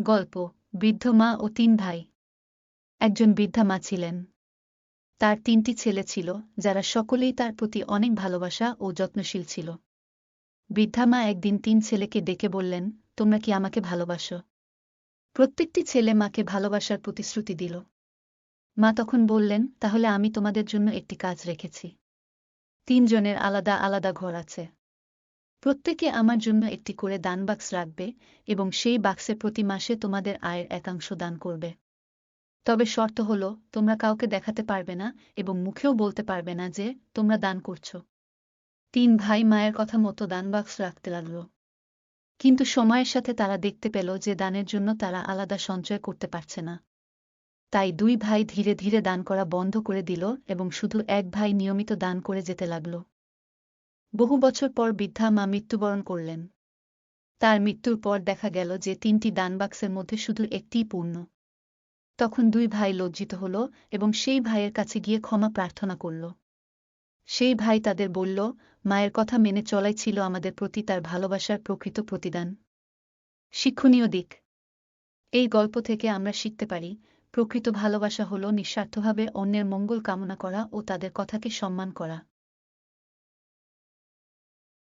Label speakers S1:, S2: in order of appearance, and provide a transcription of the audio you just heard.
S1: গল্প, বৃদ্ধ মা ও তিন ভাই। একজন বৃদ্ধা মা ছিলেন। তার তিনটি ছেলে ছিল, যারা সকলেই তার প্রতি অনেক ভালোবাসা ও যত্নশীল ছিল। বৃদ্ধা মা একদিন তিন ছেলেকে ডেকে বললেন, তোমরা কি আমাকে ভালোবাসো? প্রত্যেকটি ছেলে মাকে ভালোবাসার প্রতিশ্রুতি দিল। মা তখন বললেন, তাহলে আমি তোমাদের জন্য একটি কাজ রেখেছি। তিনজনের আলাদা আলাদা ঘর আছে। প্রত্যেকে আমার জন্য একটি করে দান বাক্স রাখবে এবং সেই বাক্সে প্রতি মাসে তোমাদের আয়ের একাংশ দান করবে। তবে শর্ত হল, তোমরা কাউকে দেখাতে পারবে না এবং মুখেও বলতে পারবে না যে, তোমরা দান করছ। তিন ভাই মায়ের কথা মতো দান বাক্স রাখতে লাগল। কিন্তু সময়ের সাথে তারা দেখতে পেল যে দানের জন্য তারা আলাদা সঞ্চয় করতে পারছে না। তাই দুই ভাই ধীরে ধীরে দান করা বন্ধ করে দিল এবং শুধু এক ভাই নিয়মিত দান করে যেতে লাগল। বহু বছর পর বৃদ্ধা মা মৃত্যুবরণ করলেন। তার মৃত্যুর পর দেখা গেল যে তিনটি দানবাক্সের মধ্যে শুধু একটিই পূর্ণ। তখন দুই ভাই লজ্জিত হল এবং সেই ভাইয়ের কাছে গিয়ে ক্ষমা প্রার্থনা করল। সেই ভাই তাদের বলল, মায়ের কথা মেনে চলাই ছিল আমাদের প্রতি তার ভালোবাসার প্রকৃত প্রতিদান। শিক্ষণীয় দিক। এই গল্প থেকে আমরা শিখতে পারি, প্রকৃত ভালোবাসা হল নিঃস্বার্থভাবে অন্যের মঙ্গল কামনা করা ও তাদের কথাকে সম্মান করা।